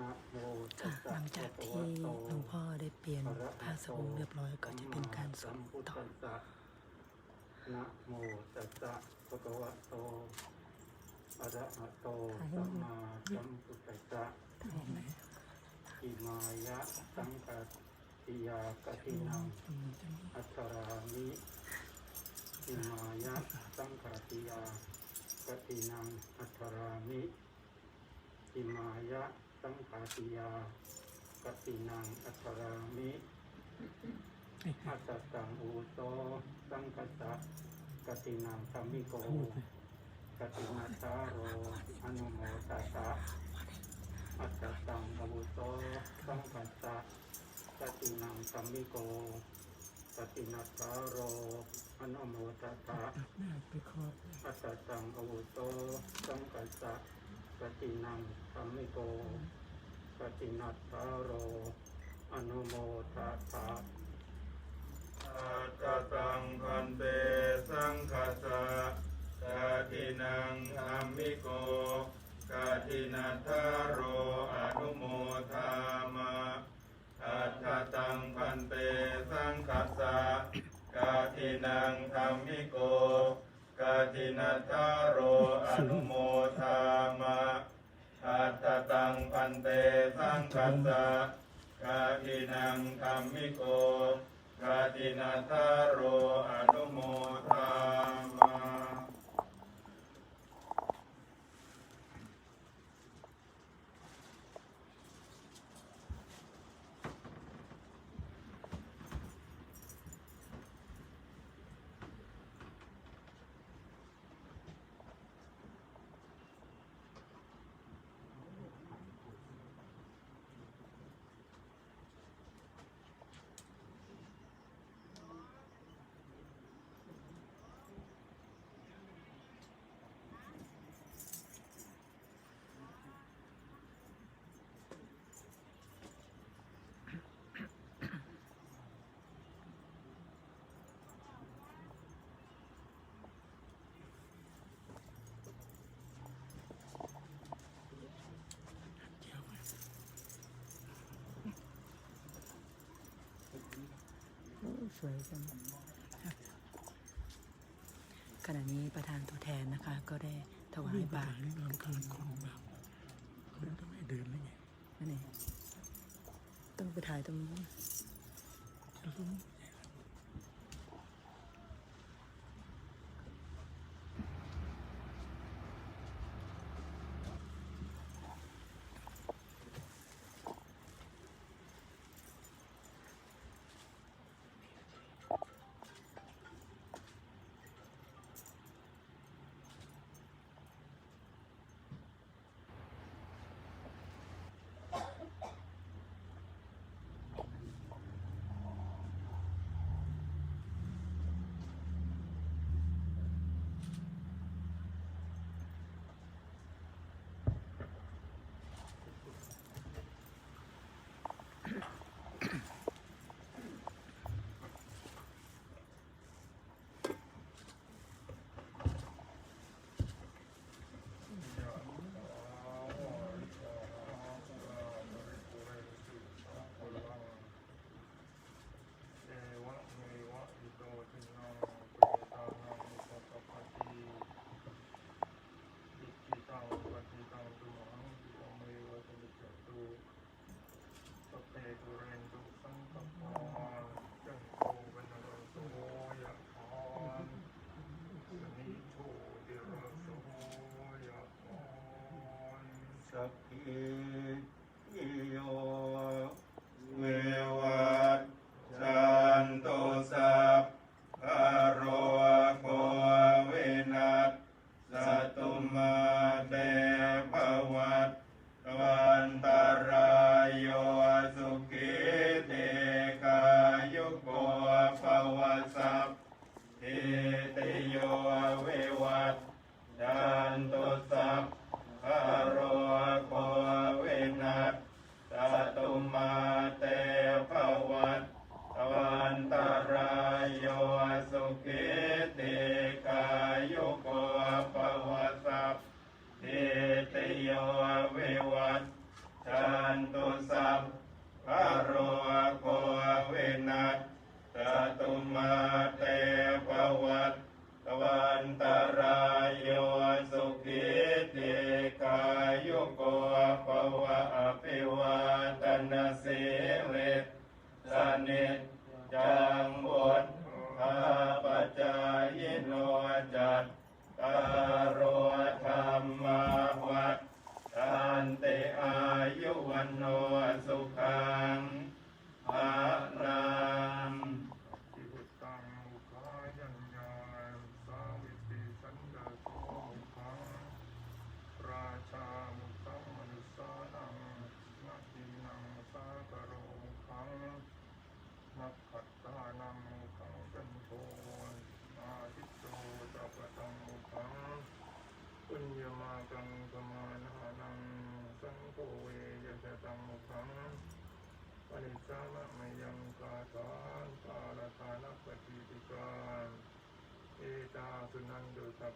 ค่ะหลังจากที่หลวงพ่อได้เปลี่ยนผ้าสบงเรียบร้อยก็จะเป็นการสวดต่อนะโมตัสสะภะคะวะโตอะระหะโตสัมมาสัมพุทธัสสะอิมายะสังกัสติยากตินังอัตรามิอิมายะสังกัสติยากตินังอัตรามิอิมายะ สังกัสติยากตินังอัตรามิอัตตังอุโตสังกัสสะกตินังสัมมิโกกตินัตาโรอนุโมตัสสะอัตตังอุโตสังกัสสะกตินังสัมมิโกกตินัตาโรอนุโมตัสสะอัตตังอุโตสังกัสสะ กตินังสัมมิโกกตินัตตาโร อนุโมตัสสะอาตตังพันเตสังคสะกาทินังธรรมิโกกาทินัทธาโร อนุโมทามะอัตตังพันเตสังคสะกาทินังธรรมิโกกาทินัทธาโร อนุโม สังคสะกาตินังธรรมิโกกาตินาทาโรอนุโมทามะ สวยจังขณะนี้ประธานตัวแทนนะคะ ก็ได้ถวายบาตรนี่เรากำลังของแบบเราต้องให้เดินเลยไงนั่นเองต้องไปถ่ายตรงนู้น eh, วะทันติอายุวันโนสุขัง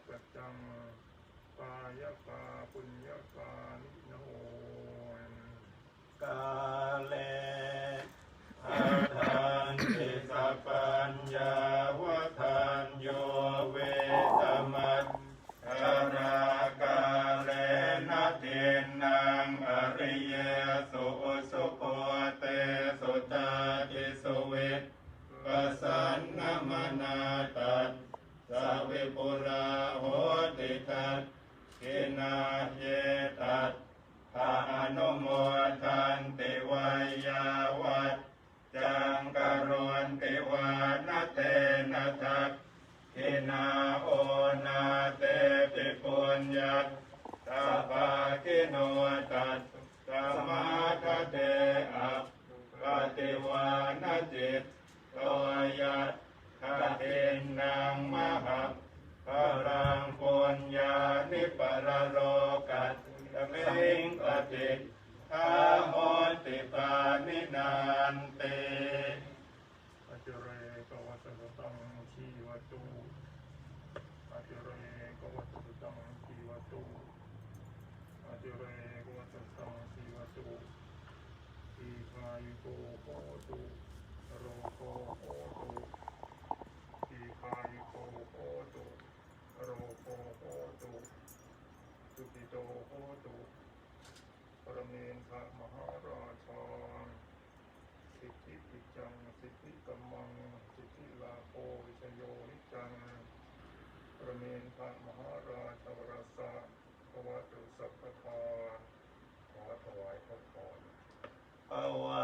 จจังกายกาปุญญา ญัตาปาพพะกิโนตัส ตุอาเจเรโกตัสสะสีวัตุสีพายุโกโคตุโรโกโคตุสีพายุโกโคตุโรโกโคตุสุติโตโคตุปรเมนทะมหาราชาสิทธิปิจังสิทธิกัมมังสิทธิลาโควิชโยนิจังประเมนพระมหาราช วตุสัพพะขอถวายพระพรภาวะ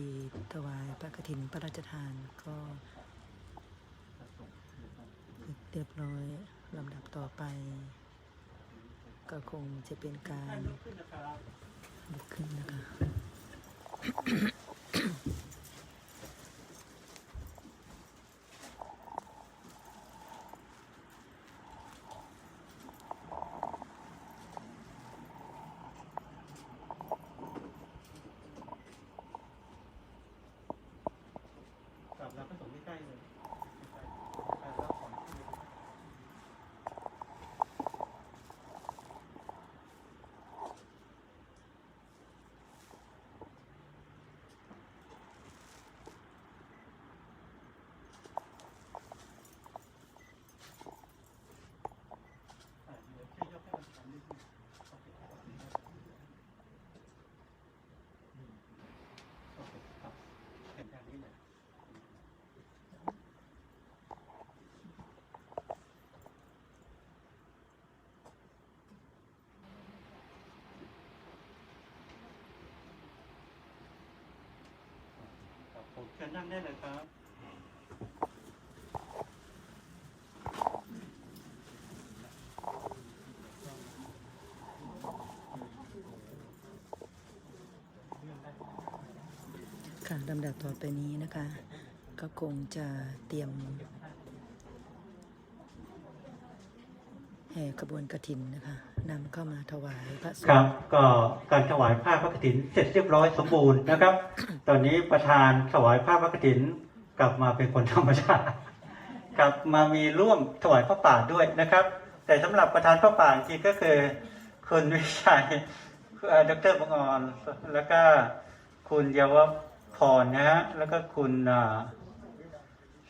ีถวายพระกฐินพระราชทานก็เรียบร้อยลำดับต่อไป ก็คงจะเป็นการลุกขึ้นนะคะ จะนั่งได้เลยครับ ค่ะลำดับต่อไปนี้นะคะ ก็คงจะเตรียม แห่ขบวนกระถินนะคะนำเข้ามาถวายพระสคงรับฆ์ก็การถวายผ้าพระกฐินเสร็จเรียบร้อยสมบูรณ์นะครับ ตอนนี้ประธานถวายผ้าพระกฐินกลับมาเป็นคนธรรมชาติกลับมามีร่วมถวายพระป่าด้วยนะครับ แต่สำหรับประธานพระป่าจริงๆก็คือคุณวิชัยเอ่อดรบังออนแล้วก็คุณเยาวพรนะฮะแล้วก็คุณอ่า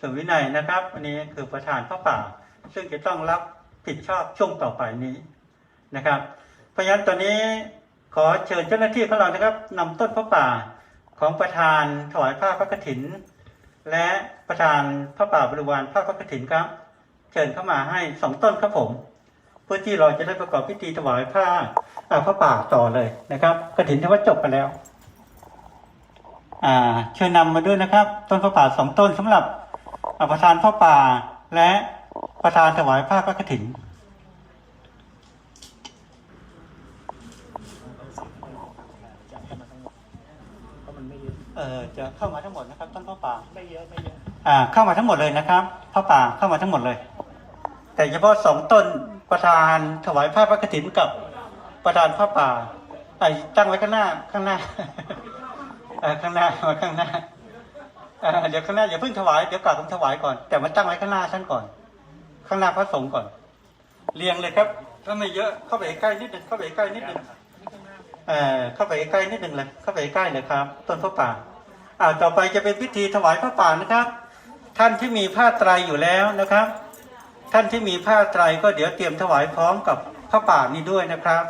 สุวินัยนะครับอันนี้คือประธานพระป่า ซึ่งจะต้องรับ ผิดชอบช่วงต่อไปนี้นะครับ เพราะฉะนั้นตอนนี้ขอเชิญเจ้าหน้าที่ของเรานะครับนำต้นพระป่าของประธานถวายผ้าพระกฐิน และประธานพระป่าบริวารผ้าพระกฐินครับ เชิญเข้ามาให้สองต้นครับผม เพื่อที่เราจะได้ประกอบพิธีถวายผ้าอาพระป่าต่อเลยนะครับกฐินที่ว่าจบไปแล้วอ่าเชิญนำมาด้วยนะครับ ต้นพระป่าสองต้นสำหรับประธานพระป่าและ ประธานถวายผ้าพระกฐินเอ่อจะเข้ามาทั้งหมดนะครับต้นผ้าป่าไม่เยอะไม่เยอะอ่าเข้ามาทั้งหมดเลยนะครับผ้าป่าเข้ามาทั้งหมดเลย แต่เฉพาะสองต้นประธานถวายผ้าพระกฐินกับประธานผ้าป่าไอ้ตั้งไว้ข้างหน้าข้างหน้าเอ่อข้างหน้ามาข้างหน้าเอ่อเดี๋ยวข้างหน้าอย่าเพิ่งถวายเดี๋ยวกราบผมถวายก่อน แต่มาตั้งไว้ข้างหน้าท่านก่อน ข้างหน้าพระสงฆ์ก่อน เรียงเลยครับถ้าไม่เยอะเข้าไปใกล้นิดหนึงเข้าไปใกล้นิดหนึงเอ่อเข้าไปใกล้นิดหนึ่งเลยเข้าไปใกล้เลยครับ ต้นพระป่าอ่าต่อไปจะเป็นพิธีถวายพระป่านะครับ ท่านที่มีผ้าไตรอยู่แล้วนะครับ ท่านที่มีผ้าไตรก็เดี๋ยวเตรียมถวายพร้อมกับพระป่านี้ด้วยนะครับ